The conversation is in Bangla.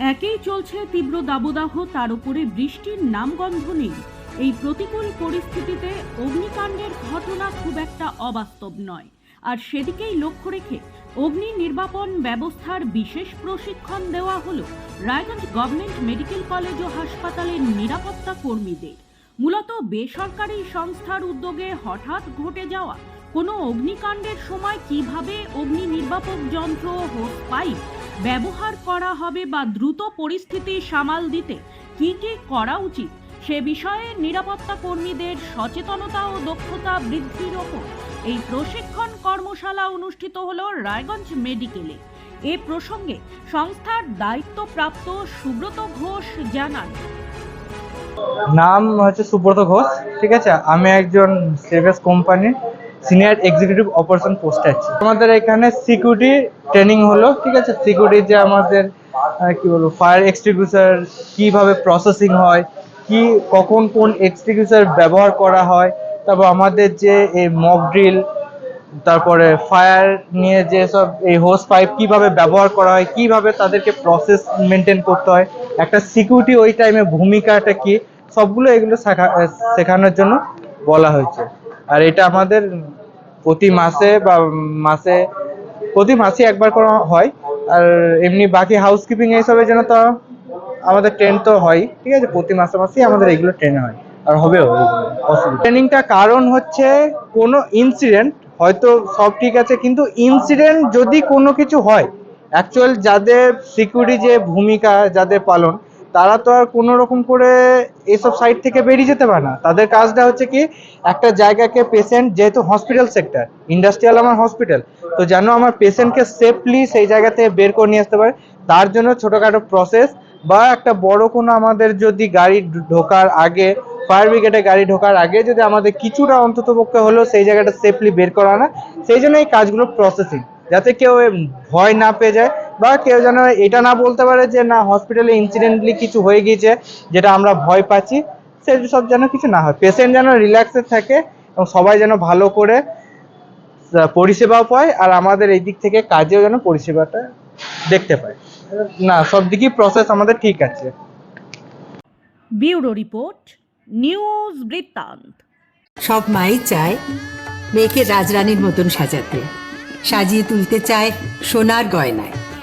একেই চলছে তীব্র দাবদাহ, তার উপরে বৃষ্টির নামগন্ধ নেই। এই প্রতিকূল পরিস্থিতিতে অগ্নিকাণ্ডের ঘটনা খুব একটা অবাস্তব নয়। আর সেদিকেই লক্ষ্য রেখে অগ্নি নির্বাপন ব্যবস্থার বিশেষ প্রশিক্ষণ দেওয়া হলো রায়গঞ্জ গভর্নমেন্ট মেডিকেল কলেজ ও হাসপাতালের নিরাপত্তা কর্মীদের। মূলত বেসরকারি সংস্থার উদ্যোগে হঠাৎ ঘটে যাওয়া কোনো অগ্নিকাণ্ডের সময় কীভাবে অগ্নি নির্বাপক যন্ত্র হোস পাইপ ব্যবহার করা হবে বা দ্রুত পরিস্থিতি সামাল দিতে কি কি করা উচিত, সে বিষয়ে নিরাপত্তা কর্মীদের সচেতনতা ও দক্ষতা বৃদ্ধির ওপর এই প্রশিক্ষণ কর্মশালা অনুষ্ঠিত হল রায়গঞ্জ মেডিকেলে। এ প্রসঙ্গে সংস্থার দায়িত্বপ্রাপ্ত সুব্রত ঘোষ জানান। নাম হচ্ছে সুব্রত ঘোষ, ঠিক আছে? আমি একজন সেভেস কোম্পানির। সিনিয়র এক্সিকিউটিভ অপারেশন পোস্টে আছি। আমাদের এখানে সিকিউরিটি ট্রেনিং হলো, ঠিক আছে? সিকিউরিটি যে আমাদের কি বলব, ফায়ার এক্সটিংগুইশার কীভাবে প্রসেসিং হয়, কি, কখন কোন এক্সটিংগুইশার ব্যবহার করা হয়, তারপর আমাদের যে এই মক ড্রিল তারপরে ফায়ার নিয়ে যে সব এই হোস পাইপ কীভাবে ব্যবহার করা হয়, কীভাবে তাদেরকে প্রসেস মেনটেন করতে হয়, একটা সিকিউরিটি ওই টাইমে ভূমিকাটা কি, সবগুলো এগুলো শেখা- শেখানোর জন্য বলা হয়েছে। আর এটা আমাদের প্রতি মাসে বা মাসে, প্রতি মাসে একবার করা হয়। আর এমনি বাকি হাউসকিপিং এইসবের জন্য তো আমাদের ট্রেন তো হয়, ঠিক আছে? প্রতি মাসে মাসেই আমাদের এগুলো ট্রেন হয়। আর হবেও ট্রেনিংটা কারণ হচ্ছে কোনো ইনসিডেন্ট হয়তো সব ঠিক আছে, কিন্তু ইনসিডেন্ট যদি কোনো কিছু হয় অ্যাকচুয়াল যাদের সিকিউরিটি যে ভূমিকা, যাদের পালন তারা তো আর কোনো রকম করে এসব সাইড থেকে বেরিয়ে যেতে পারে না। তাদের কাজটা হচ্ছে কি একটা জায়গাকে পেশেন্ট যেহেতু হসপিটাল সেক্টর ইন্ডাস্ট্রিয়াল আমার হসপিটাল তো যেন আমার পেশেন্টকে সেফলি সেই জায়গা থেকে বের করে নিয়ে আসতে পারে। তার জন্য ছোটোখাটো প্রসেস বা একটা বড় কোনো আমাদের যদি গাড়ি ঢোকার আগে ফায়ার ব্রিগেডে গাড়ি ঢোকার আগে যদি আমাদের কিছুটা অন্তত পক্ষে হলেও সেই জায়গাটা সেফলি বের করা না সেই জন্য এই কাজগুলো প্রসেসিং যাতে কেউ ভয় না পেয়ে যায়। বা কেউ যেন এটা না বলতে পারে যে না হসপিটালে ইনসিডেন্টলি কিছু হয়ে গিয়েছে যেটা আমরা ভয় পাচ্ছি সেই সব যেন কিছু না হয়। পেশেন্ট যেন রিল্যাক্সে থাকে এবং সবাই যেন ভালো করে পরিষেবাও পায় আর আমাদের এই দিক থেকে কাজেও যেন পরিষেবাটা দেখতে পায়। না সব দিকই প্রসেস আমাদের ঠিক আছে। ব্যুরো রিপোর্ট নিউজ বৃত্তান্ত। সব মাই চায় মেয়েকে রাজরানীর মতন সাজাতে। সাজিয়ে তুলতে চায় সোনার গয়নায়।